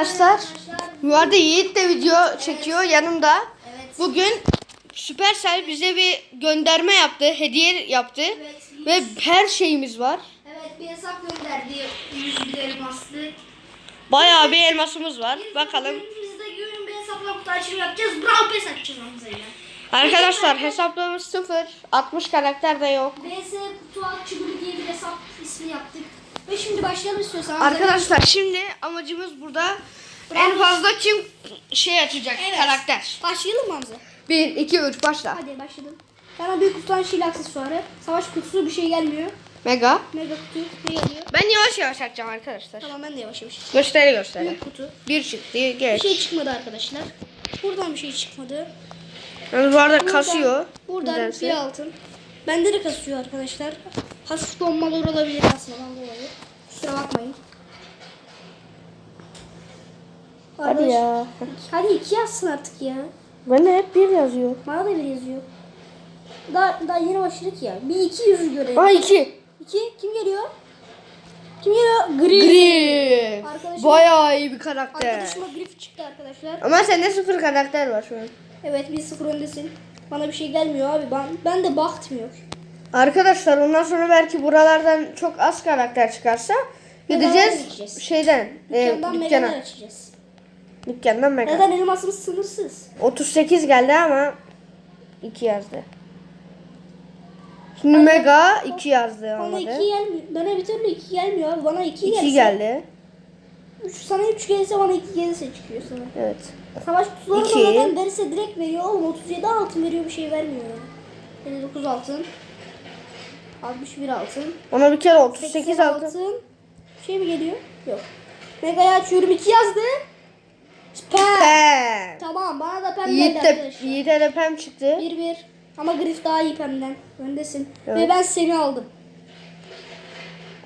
Arkadaşlar bu arada Yiğit de video çekiyor yanımda. Evet. Bugün Supercell bize bir gönderme yaptı, hediye yaptı Evet. ve her şeyimiz var. Evet bir hesap gönderdi. 100 bin elmaslı. Bayağı bir elmasımız var. Biz Bakalım. bugün- Biz de gün bir hesapla kutu açılımı yapacağız. Brawl Pass açacağız Hamza'yla. Arkadaşlar hesaplarımız sıfır. 60 karakter de yok. BS Kutu Çubuk diye bir hesap ismi yaptık. Ve şimdi başlayalım istiyorsan. Arkadaşlar şimdi amacımız burada en fazla kim şey açacak Evet. karakter. Başlayalım mı Hamza? 1 2 3 başla. Hadi başladım. Bana büyük kutudan şil aksesuarı. Savaş kutusu bir şey gelmiyor. Mega. Mega kutu ne geliyor? Ben yavaş yavaş açacağım arkadaşlar. Tamam ben de yavaş yavaş. Gösteri gösteri. Büyük kutu. Bir çıktı Bir geç. şey çıkmadı arkadaşlar. Buradan bir şey çıkmadı. Yani bu arada Buradan- kasıyor. Buradan nedense. bir altın. Bende de kasıyor arkadaşlar. Hafif donmalar olabilir aslında ben dolayı. Kusura bakmayın. Hadi Arkadaş- ya. Hadi iki yazsın artık ya. Bana hep bir yazıyor. Bana da bir yazıyor. Daha, daha yeni başladık ya. Bir iki yüzü görelim. Aa iki. İki kim geliyor? Kim geliyor? Gri. Grif. Arkadaşım- Bayağı iyi bir karakter. Arkadaşıma grif çıktı arkadaşlar. Ama sende sıfır karakter var şu an. Evet 1-0 öndesin. Bana bir şey gelmiyor abi. Ben, ben de baktmıyor. Arkadaşlar ondan sonra belki buralardan çok az karakter çıkarsa gideceğiz şeyden e, Dükkandan megalar dükkana. açacağız. Dükkandan mega. Neden elmasımız sınırsız? 38 geldi ama 2 yazdı. Şimdi mega 2 yazdı Bana olmadı. 2 gelmiyor. Bana bir türlü 2 gelmiyor abi. Bana 2 gelse. 2 geldi. Üç, sana 3 gelirse bana 2 gelirse çıkıyor sana. Evet. Savaş kutuları da zaten verirse direkt veriyor. Oğlum 37 altın veriyor bir şey vermiyor. yani. 59 altın. 61 altın. Ona bir kere 38 38 aldı. altın. Bir şey mi geliyor? Yok. Mega'yı açıyorum 2 yazdı. Süper. Pem. Tamam bana da pembe Yiğit geldi de, arkadaşlar. Yiğit'e de pem çıktı. 1-1. Ama Grif daha iyi pemden. Öndesin. Evet. Ve ben seni aldım.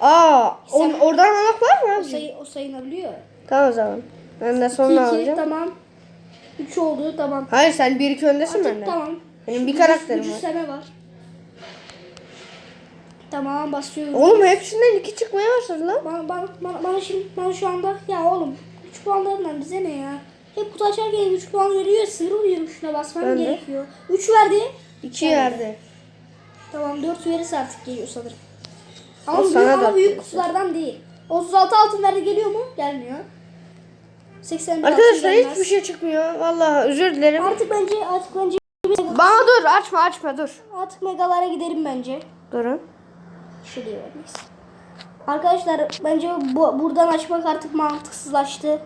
Aa, on, Sen- oradan almak var mı O, abi? sayı, o sayılabiliyor. Tamam o zaman. Ben de 2 sonra alacağım. tamam. 3 oldu tamam. Hayır sen 1 2 öndesin Artık benden. tamam. Benim bir Gücü- karakterim var. gücüseme var. Tamam basıyorum. Oğlum hepsinden 2 çıkmaya başladı lan. Bana, bana, bana, bana şimdi bana şu anda ya oğlum 3 puanlarından bize ne ya? Hep kutu açarken 3 puan veriyor. Sinir oluyorum şuna basmam Ben gerekiyor. 3 verdi. 2 Evet. yerde. Tamam 4 verirse artık geliyor sanırım. Ama, büyük, ama büyük kutulardan değil. 36 altın verdi geliyor mu? Gelmiyor. 81 altın Arkadaşlar gelmez. hiçbir şey çıkmıyor. Vallahi özür dilerim. Artık bence artık bence Bana dur açma açma dur. artık megalara gidelim bence. Durun. Şuraya vermeyiz. Arkadaşlar bence bu, buradan açmak artık mantıksızlaştı.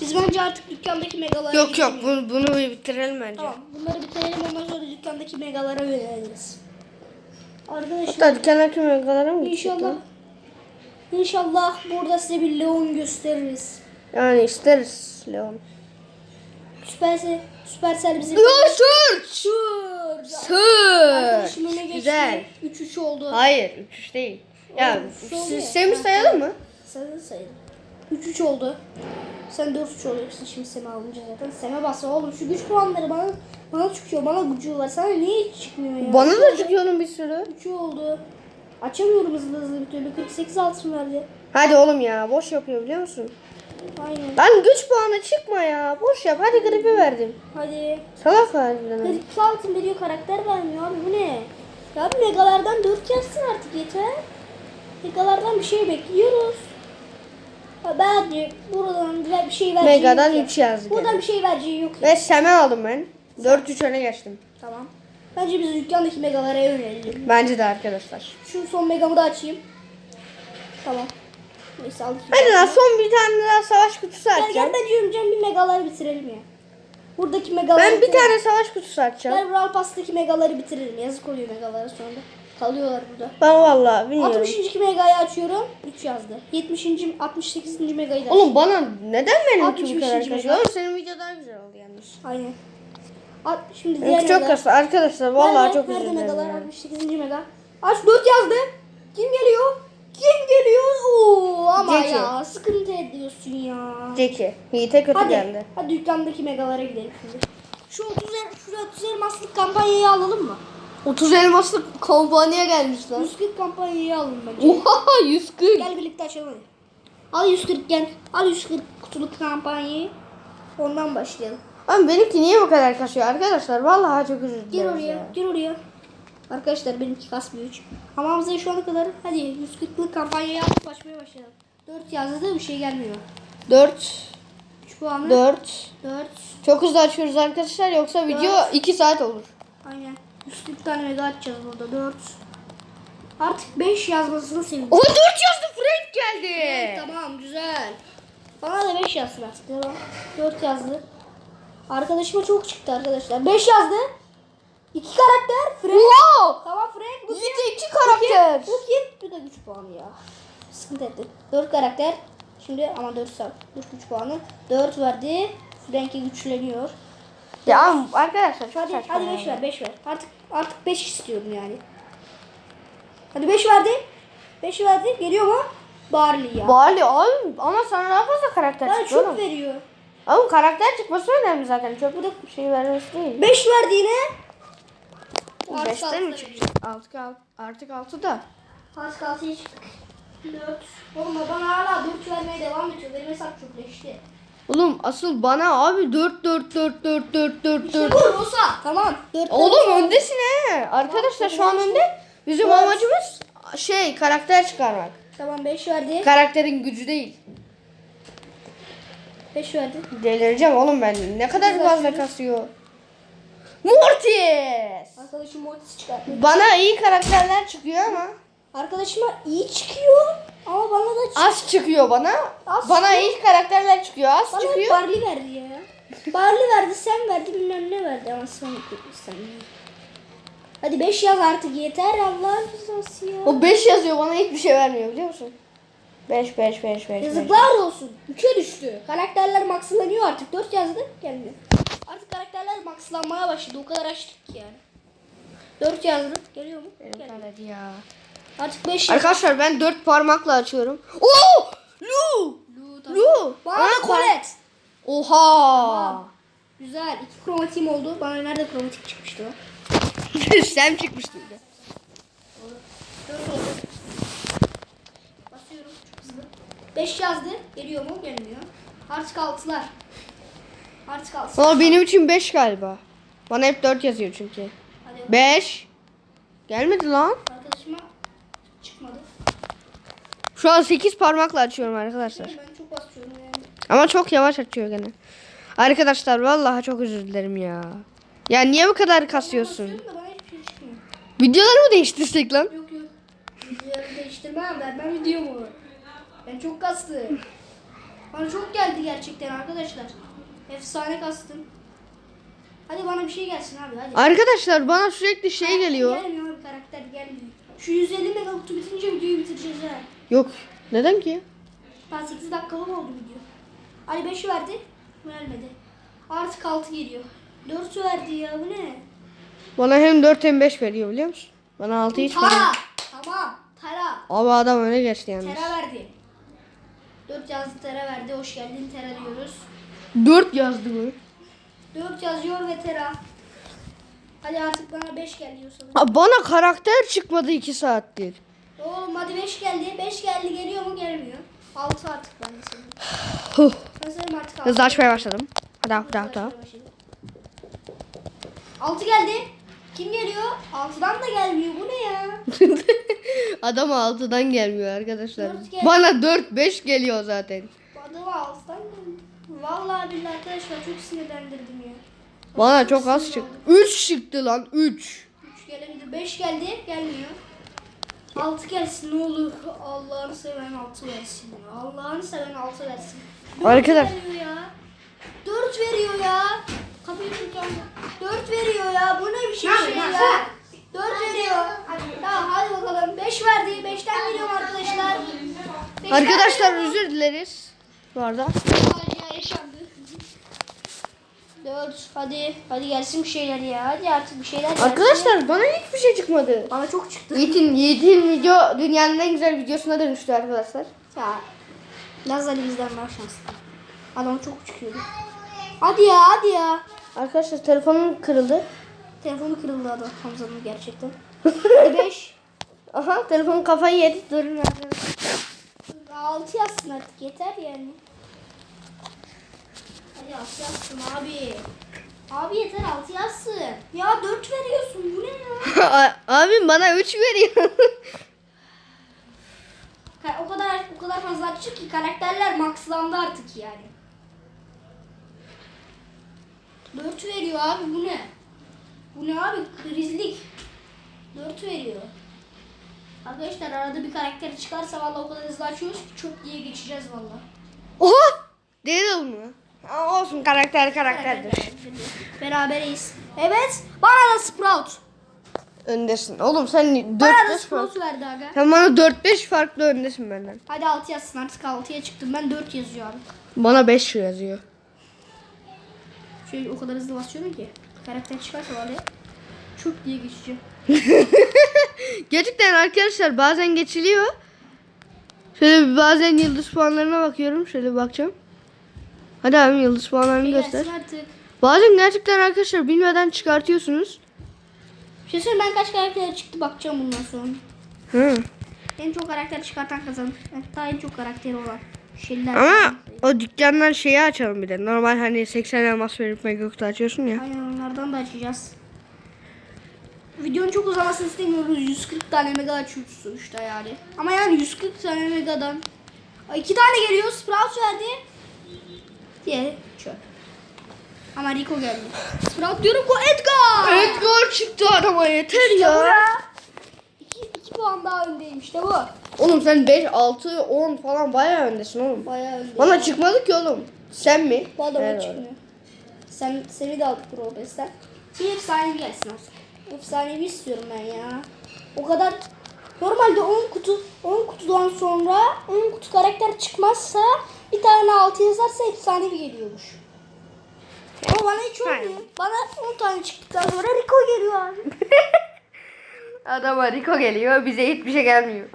Biz bence artık dükkandaki megalara Yok yok bunu, bunu bitirelim bence. Tamam bunları bitirelim ondan sonra dükkandaki megalara yöneliriz. Arkadaşlar Hatta dükkandaki megalara mı inşallah? İnşallah burada size bir Leon gösteririz. Yani isteriz Leon. Süpersel, Süpersel bizi... Sür! Sür! Geçti. Güzel. 3-3 oldu. Hayır 3 değil. Ya Semih sayalım mı? Sayın sayın. 3-3 oldu. Sen 4-3 oluyorsun şimdi Sem'e alınca zaten. Sem'e bas oğlum şu güç puanları bana bana çıkıyor. Bana gücü var. Sana niye çıkmıyor ya? Bana da çıkıyor onun bir sürü. 3 oldu. Açamıyorum hızlı hızlı bir türlü. 48 altın verdi. Hadi oğlum ya boş yapıyor biliyor musun? Aynen. Lan güç puanı çıkma ya. Boş yap. Hadi gripi verdim. Hadi. Salak harbiden. 42 altın veriyor karakter vermiyor abi bu ne? Ya abi megalardan 4 yazsın artık yeter. Megalardan bir şey bekliyoruz. Ya bence buradan bir şey vereceği Mega'dan yok ya. 3 yazdı. Buradan bir şey vereceği yok. Ve Sem'e aldım ben. 4-3 öne geçtim. Tamam. Bence biz dükkandaki megalara yönelelim. Bence de arkadaşlar. Şu son megamı da açayım. Tamam. Neyse aldık. Hadi lan son bir tane daha savaş kutusu Gel gel açacağım. ben diyorum Cem bir megaları bitirelim ya. Buradaki megaları Ben bir bitirelim. tane savaş kutusu açacağım. Gel Brawl Pass'taki megaları bitirelim. Yazık oluyor megalara sonra. Kalıyorlar burada. Ben vallahi bilmiyorum. 60. megayı açıyorum. 3 yazdı. 70. 68. megayı da Oğlum bana neden benimki 65. bu kadar mega. kaçıyor? Oğlum senin video daha güzel oldu yalnız. Aynen. At, şimdi diğer Benimki çok megalar-. Arkadaşlar vallahi Nerede? çok Nerede dilerim. megalar? ya. 68. mega. Aç 4 yazdı. Kim geliyor? Kim geliyor? Oo ama Jackie. ya sıkıntı ediyorsun ya. Jackie. Yiğit'e kötü Hadi. geldi. Hadi dükkandaki megalara gidelim şimdi. Şu 30 er, şu 30 elmaslık kampanyayı alalım mı? 30 elmaslık kampanya gelmiş lan. 140 kampanyayı alalım bence. Oha 140. Gel birlikte açalım hadi. Al 140 gel. Al 140 kutuluk kampanyayı. Ondan başlayalım. Ama benimki niye bu kadar kasıyor arkadaşlar? Vallahi çok özür Gir oraya, ya. gir oraya. Arkadaşlar benimki kasmıyor hiç. Ama Hamza'ya şu ana kadar hadi 140'lık kampanya yapıp açmaya başlayalım. 4 yazdı da bir şey gelmiyor. 4 3 puanı. 4 4. Çok hızlı açıyoruz arkadaşlar yoksa video 2 saat olur. Aynen. 140 tane mega açacağız burada. 4. Artık 5 yazmasını sevindim. O 4 yazdı Frank geldi. Evet, tamam güzel. Bana da 5 yazsın artık. Tamam. 4 yazdı. Arkadaşıma çok çıktı arkadaşlar. 5 yazdı. 2 karakter. Frank. Wow! Tamam Frank. Bu? Yiğit'e 2 karakter. Bu kim? Bu da 3 puan ya. Sıkıntı etti. 4 karakter. Şimdi ama 4 sağ. 4 3 puanı. 4 verdi. Frank'i güçleniyor. Ya ama arkadaşlar çok Hadi saçma. hadi ya. 5 ver 5 ver. Artık artık 5 istiyorum yani. Hadi 5 verdi. 5 verdi. Geliyor mu? Barley ya. Bali abi ama sana daha fazla karakter Ben çok oğlum. veriyor. Ama karakter çıkması önemli zaten. Çok bu da şey vermesi değil. 5 verdi yine. Artık 5'ten altı mi veriyor. çıkacak? Artık, artık 6 da. Artık 6'ya çıktık. 4. Oğlum bana hala 4 vermeye devam ediyor. Benim hesap çöpleşti. Oğlum asıl bana abi 4 4 4 4 4 4 İşte 4. bu Rosa. Tamam. 4 Oğlum öndesin he. Arkadaşlar şu an önde. Bizim Dört. amacımız şey karakter çıkarmak. Tamam 5 verdi. Karakterin gücü değil. 5 verdi. Delireceğim oğlum ben. Ne kadar fazla kasıyor. Mortis. Arkadaşım Mortis çıkarttı. Bana iyi karakterler çıkıyor ama Arkadaşıma iyi çıkıyor. Ama bana da çık- az çıkıyor bana. Az bana iyi karakterler çıkıyor. Az Bana çıkıyor. Barley verdi ya. Barley verdi, sen verdi, bilmem ne verdi ama sen sen. Hadi 5 yaz artık yeter Allah'ın rızası ya. O 5 yazıyor bana hiçbir şey vermiyor biliyor musun? 5 5 5 5. Yazıklar olsun. 3'e düştü. Karakterler maxlanıyor artık. 4 yazdı gelmiyor. Karakterler maxlanmaya başladı. O kadar açtık ki yani. 4 yazdı. Geliyor mu? Gelmiyor. ya. Artık 5 yazdı. Arkadaşlar ben 4 parmakla açıyorum. Oo! Lu! Lu, tamam. Lu! Bana Aa, Colette. Oha! Tamam. Güzel. 2 kromatiğim oldu. Bana nerede kromatik çıkmıştı? Sen çıkmıştın bir de. Basıyorum çok hızlı. 5 yazdı. Geliyor mu? Gelmiyor. Artık 6'lar. Artık 6. Ama benim için 5 galiba. Bana hep 4 yazıyor çünkü. Hadi 5. Gelmedi lan. arkadaşıma çıkmadı. Şu an 8 parmakla açıyorum arkadaşlar. Ben çok basıyorum yani. Ama çok yavaş açıyor gene. Arkadaşlar vallahi çok özür dilerim ya. Ya niye bu kadar kasıyorsun? Şey. Videoları mı değiştirsek lan? Yok yok. Videoları değiştirmem. Vermem videomu. Ben çok kastım. Bana çok geldi gerçekten arkadaşlar. Efsane kastım. Hadi bana bir şey gelsin abi hadi. Arkadaşlar bana sürekli şey geliyor. Gelmiyor abi karakter gelmiyor. Şu 150 mega kutu bitince videoyu bitireceğiz ha. Yok. Neden ki? Daha 8 dakikalık oldu video. Ali 5 verdi. Vermedi. Artık 6 geliyor. 4 verdi ya bu ne? Bana hem 4 hem 5 veriyor biliyor musun? Bana 6 hiç vermiyor. Tara. Tamam. Tara. Abi adam öne geçti yalnız. Tera verdi. 4 yazdı Tera verdi. Hoş geldin Tera diyoruz. 4 yazdı bu. 4 yazıyor ve Tera. Hadi artık bana 5 geliyor sanırım. Abi bana karakter çıkmadı 2 saattir. Oğlum hadi 5 geldi. 5 geldi geliyor mu gelmiyor. 6 artık ben de senin artık 6. Hızlı açmaya başladım. Hadi hadi hadi. hadi. 6 geldi. Kim geliyor? 6'dan da gelmiyor. Bu ne ya? Adam 6'dan gelmiyor arkadaşlar. Dört geldi. Bana 4 5 geliyor zaten. Adamı 6'dan gelmiyor. Vallahi billahi arkadaşlar çok sinirlendirdim ya. Bana çok az çıktı. 3 çıktı lan 3. 3 gelebilir. 5 geldi. Gelmiyor. 6 gelsin ne olur. Allah'ını seven 6 versin. Allah'ını seven 6 versin. Dört Arkadaş- veriyor ya. 4 veriyor ya. Kapıyı tutacağım. 4 veriyor ya. Bu ne biçim şey ya? 4 veriyor. Tamam hadi bakalım. 5 verdi. 5'ten geliyorum arkadaşlar. Beşten Arkadaşlar geliyorum. özür dileriz. Bu arada. Facia yaşandı. 4 hadi. Hadi gelsin bir şeyler ya. Hadi artık bir şeyler gelsin. Arkadaşlar bana hiçbir şey çıkmadı. Bana çok çıktı. Yiğit'in Yiğit'in video dünyanın en güzel videosuna dönüştü arkadaşlar. Ya. Laz Ali bizden daha şanslı. Adam çok çıkıyordu. Hadi ya hadi ya. Arkadaşlar telefonum kırıldı. Telefonu kırıldı adam Hamza'nın gerçekten. Hadi 5. Aha telefonun kafayı yedi. Durun arkadaşlar. 6 yazsın artık yeter yani. Hadi altı yazsın abi. Abi yeter altı yazsın. Ya dört veriyorsun bu ne ya? Abim bana 3 veriyor. O kadar o kadar fazla açık ki karakterler maxlandı artık yani. Dört veriyor abi bu ne? Bu ne abi krizlik. Dört veriyor. Arkadaşlar arada bir karakter çıkarsa vallahi o kadar hızlı açıyoruz ki çok diye geçeceğiz vallahi. Oha! Değil mi? Aa, olsun karakter karakterdir. Beraberiz. Evet. Bana da Sprout. Öndesin. Oğlum sen 4 Bana da 5 fark. Sprout verdi aga. Sen bana 4 5 farklı öndesin benden. Hadi 6 yazsın artık 6'ya çıktım. Ben 4 yazıyor abi. Bana 5 yazıyor. Şöyle o kadar hızlı basıyorum ki. Karakter çıkarsa var ya. Çok diye geçeceğim. Gerçekten arkadaşlar bazen geçiliyor. Şöyle bazen yıldız puanlarına bakıyorum. Şöyle bakacağım. Hadi abi yıldız puanlarını göster. Gelsin artık. Bazen gerçekten arkadaşlar bilmeden çıkartıyorsunuz. Bir şey söyleyeyim ben kaç karakter çıktı bakacağım bundan sonra. Hı. En çok karakter çıkartan kazanır. Hatta en çok karakteri olan. Şeyler. Ama o dükkandan şeyi açalım bir de. Normal hani 80 elmas verip Megakut'u açıyorsun ya. Aynen onlardan da açacağız. Videonun çok uzamasını istemiyoruz. 140 tane mega açıyoruz sonuçta yani. Ama yani 140 tane megadan. Ay, iki tane geliyor. Sprout verdi. Diğeri çöp. Ama Rico geldi. Sprout diyorum ko Edgar. Edgar çıktı adama yeter İşte bu ya. 2 2 puan daha öndeyim işte bu. Oğlum sen 5, 6, 10 falan bayağı öndesin oğlum. Bayağı öndeyim. Bana çıkmadı ki oğlum. Sen mi? Bu adama Evet. çıkmıyor. Sen seni de aldık Pro. Bir efsanevi gelsin artık. Efsanevi istiyorum ben ya. O kadar normalde 10 kutu 10 kutudan sonra 10 kutu karakter çıkmazsa bir tane 6 yazarsa efsanevi geliyormuş. Ama bana hiç olmuyor. Bana 10 tane çıktıktan sonra Rico geliyor abi. Adama Rico geliyor bize hiçbir şey gelmiyor.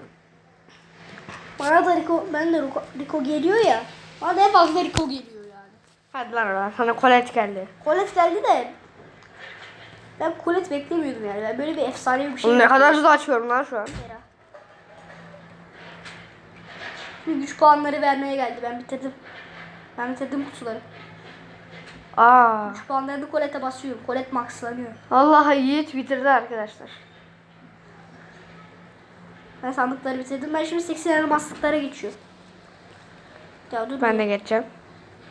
bana da Rico, ben de Rico, Rico geliyor ya. Bana da en fazla Rico geliyor yani. Hadi lan oradan sana Colette geldi. Colette geldi de ben Colette beklemiyordum yani. Ben böyle bir efsanevi bir şey ne kadar hızlı açıyorum lan şu an. Şimdi güç puanları vermeye geldi. Ben bitirdim. Ben bitirdim kutuları. Aa. Güç puanlarını Colette'e basıyorum. Colette maxlanıyor. Allah Yiğit bitirdi arkadaşlar. Ben sandıkları bitirdim. Ben şimdi 80 elmaslıklara geçiyorum. Ya dur. Ben de geçeceğim.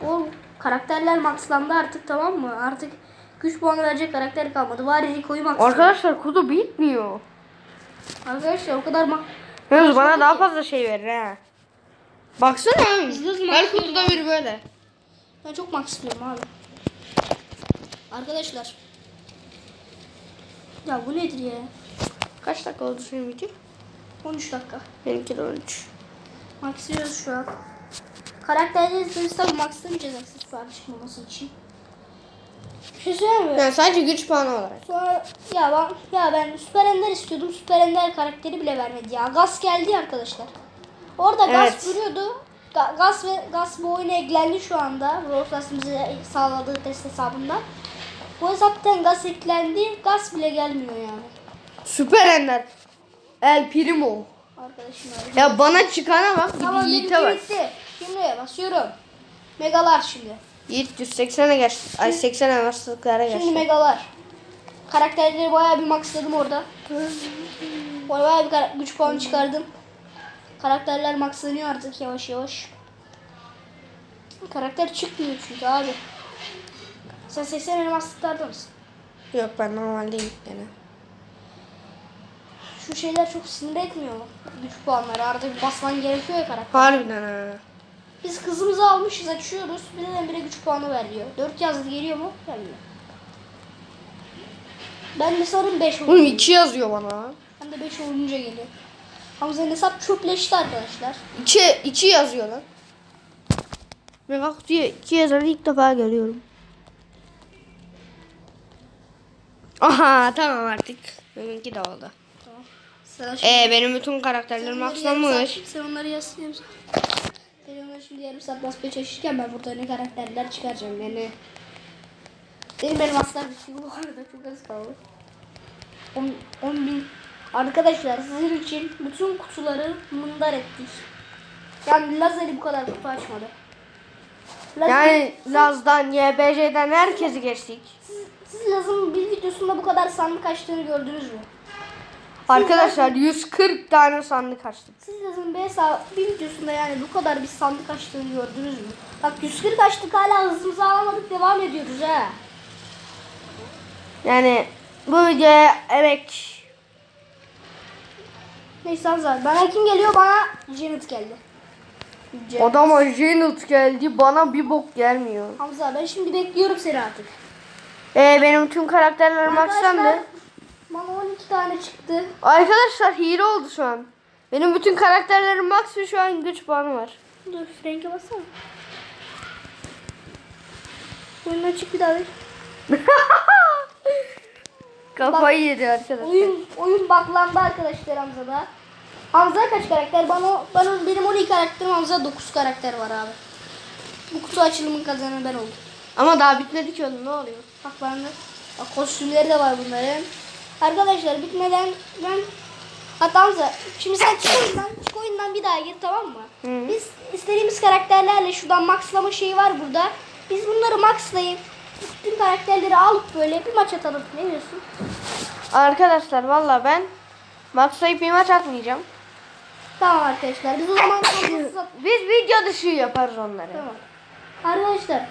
O karakterler maxlandı artık tamam mı? Artık güç puanı verecek karakter kalmadı. Var Rico'yu maxlandı. Arkadaşlar kutu bitmiyor. Arkadaşlar o kadar ma Yalnız bana daha fazla şey verir ha. Baksana hızlı Her kutuda biri böyle. Ben çok max istiyorum abi. Arkadaşlar. Ya bu nedir ya? Kaç dakika oldu senin video? 13 dakika. Benimki de 13. Maxlıyoruz şu an. Karakterleri izleriz tabi maxlamayacağız aksesuar çıkmaması için. Söyleyeyim mi? Yani sadece güç puanı olarak. Sonra ya ben, ya ben Süper Ender istiyordum. Süper Ender karakteri bile vermedi ya. Gaz geldi arkadaşlar. Orada Gaz Evet. duruyordu. Ga- Gaz ve Gaz bu oyuna eklendi şu anda. Stars'ın bize sağladığı test hesabında. Bu hesaptan Gaz eklendi. Gaz bile gelmiyor yani. Süper Ender. El Primo. Arkadaşım abi. Ya bana çıkana bak. Tamam Yiğit'e bak. Şimdi basıyorum. Megalar şimdi. Yiğit 180'e geçti. Ay 80 elmaslıklara Şimdi geçti. megalar. Karakterleri bayağı bir maxladım orada. Bayağı bir güç puanı çıkardım. Karakterler maxlanıyor artık yavaş yavaş. Karakter çıkmıyor çünkü abi. Sen 80 elmaslıklarda mısın? Yok ben normaldeyim gene. Şu şeyler çok sinir etmiyor mu? Güç puanları arada bir basman gerekiyor ya karakter. Harbiden ha. Biz kızımızı almışız açıyoruz. Birden bire güç puanı veriyor. 4 yazdı geliyor mu? Gelmiyor. Ben de sarım 5 oldu. Oğlum 2 yazıyor bana. Ben de 5 olunca geliyor. Hamza'nın hesap çöpleşti arkadaşlar. 2 2 yazıyor lan. Mega kutuya 2 yazanı ilk defa görüyorum. Aha tamam artık. Benimki de oldu. Sen, şimdi, Ee benim bütün karakterlerim saat- sen onları yaz. Ben şimdi yarım saat basmaya çalışırken ben burada ne karakterler çıkaracağım yani. Benim benim aslar bitiyor bu arada çok az kaldı. 10, 10 bin. Arkadaşlar sizin için bütün kutuları mındar ettik. Yani Lazeri bu kadar kutu açmadı. Lazım- Yani Laz'dan, YBC'den herkesi geçtik. siz, siz Laz'ın bir videosunda bu kadar sandık açtığını gördünüz mü? Arkadaşlar 140 tane sandık açtık. Siz bir, hesabı, bir videosunda yani bu kadar bir sandık açtığını gördünüz mü? Bak 140 açtık hala hızımızı alamadık devam ediyoruz ha. Yani bu videoya emek Neyse Hamza bana kim geliyor bana Janet geldi. Janet. Adama Janet geldi bana bir bok gelmiyor. Hamza ben şimdi bekliyorum seni artık. Ee, benim tüm karakterlerim aksandı. Bana 12 tane çıktı. Arkadaşlar hile oldu şu an. Benim bütün karakterlerim max ve şu an güç puanı var. Dur renge bassana. Oyundan çık bir daha. Kafayı yedi arkadaşlar. Oyun oyun baklandı arkadaşlar Hamza'da. Hamza kaç karakter? Bana, bana benim 12 karakterim Hamza 9 karakter var abi. Bu kutu açılımın kazananı ben oldum. Ama daha bitmedi ki oğlum ne oluyor? Bak bende. Bak kostümleri de var bunların. Arkadaşlar bitmeden ben Hatta Hamza şimdi sen çık oyundan, çık oyundan bir daha gir tamam mı? Hı. Biz istediğimiz karakterlerle şuradan maxlama şeyi var burada. Biz bunları maxlayıp bütün karakterleri alıp böyle bir maç atalım. Ne diyorsun? Arkadaşlar valla ben maxlayıp bir maç atmayacağım. Tamam arkadaşlar biz o zaman Biz video dışı yaparız onları. Tamam. Arkadaşlar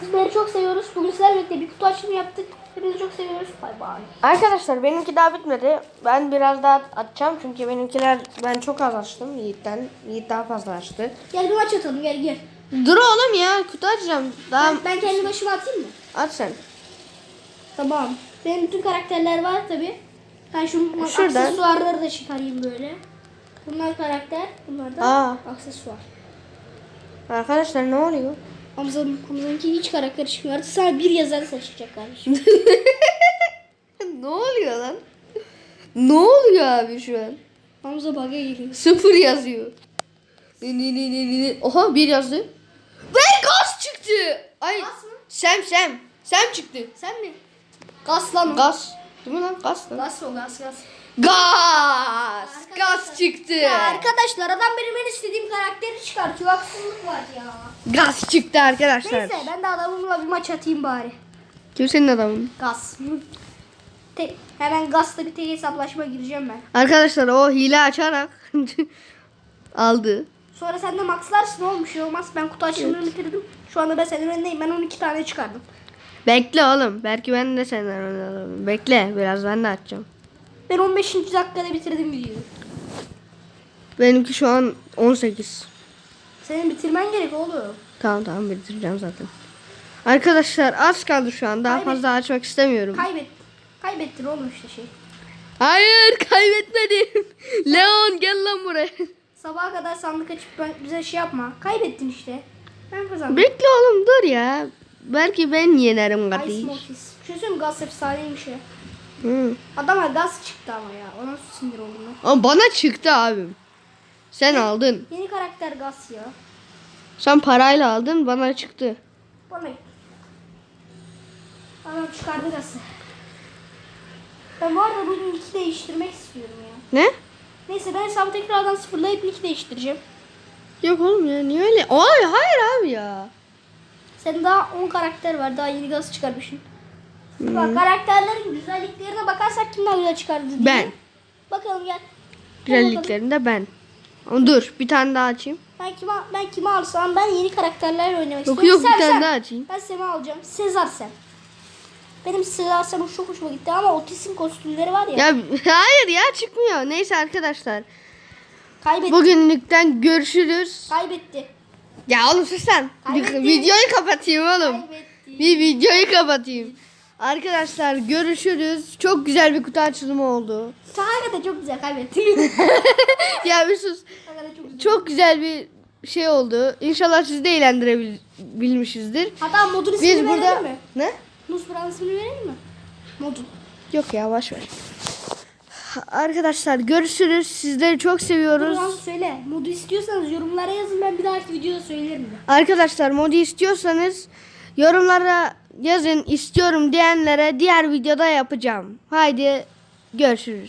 sizleri çok seviyoruz. Bugün sizlerle birlikte bir kutu açılımı yaptık. Hepinizi çok seviyoruz. Bay bay. Arkadaşlar benimki daha bitmedi. Ben biraz daha atacağım çünkü benimkiler ben çok az açtım Yiğit'ten. Yiğit daha fazla açtı. Gel bir maç atalım gel gel. Dur oğlum ya kutu açacağım. Daha Ben, ben kendi başıma atayım mı? at sen. Tamam. Benim bütün karakterler var tabi. Ben şu Şuradan. aksesuarları da çıkarayım böyle. Bunlar karakter, bunlar da Aa. aksesuar. Arkadaşlar ne oluyor? Hamza'nın Hamza'nınki hiç karakter çıkmıyor. Artık sana bir yazarsa çıkacak kardeşim. ne oluyor lan? Ne oluyor abi şu an? Hamza bug'a geliyor. Sıfır yazıyor. Ni ni ni ni ni. Oha bir yazdı. Ve gaz çıktı. Ay. Gaz mı? Sem Sem. Sem çıktı. Sen mi? Gaz lan. Gaz. Değil mi lan? Gaz lan. Gaz o gaz gaz. Gaz. Çıktı. Ya arkadaşlar adam benim en istediğim karakteri çıkartıyor. Haksızlık var ya. Gaz çıktı arkadaşlar. Neyse ben de adamımla bir maç atayım bari. Kim senin adamın? Gaz. Te, hemen gazla bir tek hesaplaşma gireceğim ben. Arkadaşlar o hile açarak aldı. Sonra sen de maxlarsın olmuş şey olmaz. Ben kutu açılımını bitirdim. Şu anda ben senin önündeyim. Ben 12 tane çıkardım. Bekle oğlum. Belki ben de senden oynarım. Bekle. Biraz ben de açacağım. Ben 15. dakikada bitirdim videoyu. Benimki şu an 18. Senin bitirmen gerek oğlum. Tamam tamam bitireceğim zaten. Arkadaşlar az kaldı şu an. Daha Kaybet- fazla açmak istemiyorum. Kaybet. Kaybettin oğlum işte şey. Hayır kaybetmedim. Leon gel lan buraya. Sabaha kadar sandık açıp ben, bize şey yapma. Kaybettin işte. Ben kazandım. Bekle oğlum dur ya. Belki ben yenerim Ice kardeş. Mortis. Şey söyleyeyim mi? Gaz efsaneymiş ya. Hı. Adama gaz çıktı ama ya. Ona sinir oldum ben. Ama bana çıktı abim. Sen aldın. Yeni karakter gaz ya. Sen parayla aldın bana çıktı. Bana Adam çıkardı gazı. Ben bu arada bugün iki değiştirmek istiyorum ya. Ne? Neyse ben hesabı tekrardan sıfırlayıp nick değiştireceğim. Yok oğlum ya niye öyle? Ay hayır abi ya. Senin daha 10 karakter var. Daha yeni gaz çıkarmışsın. Bak karakterlerin güzelliklerine bakarsak kim daha güzel çıkardı diye. Ben. Bakalım gel. Güzelliklerinde ben. Dur bir tane daha açayım. Ben kime, ben kime alsam ben yeni karakterlerle oynamak Yok istiyorum. yok bir Sen, tane daha açayım. Ben Sem'i alacağım. Sezar Sem. Benim Sezar Sem'im çok hoşuma gitti ama otisim kostümleri var ya. Ya hayır ya çıkmıyor. Neyse arkadaşlar. Kaybetti. Bugünlükten görüşürüz. Kaybetti. Ya oğlum sus sen. Bir Kaybetti. videoyu kapatayım oğlum. Kaybetti. Bir videoyu kapatayım. Arkadaşlar görüşürüz. Çok güzel bir kutu açılımı oldu. Hakikaten çok güzel kaybetti. ya bir sus. hakikaten çok güzel. Çok güzel bir şey oldu. İnşallah sizi de eğlendirebilmişizdir. Hatta modun ismini Biz verelim burada... mi? Ne? Nusbra'nın ismini verelim mi? Modun. Yok ya boş ver. Arkadaşlar görüşürüz. Sizleri çok seviyoruz. Dur söyle. Modu istiyorsanız yorumlara yazın ben bir dahaki videoda söylerim. Arkadaşlar modu istiyorsanız yorumlara yazın istiyorum diyenlere diğer videoda yapacağım. Haydi görüşürüz.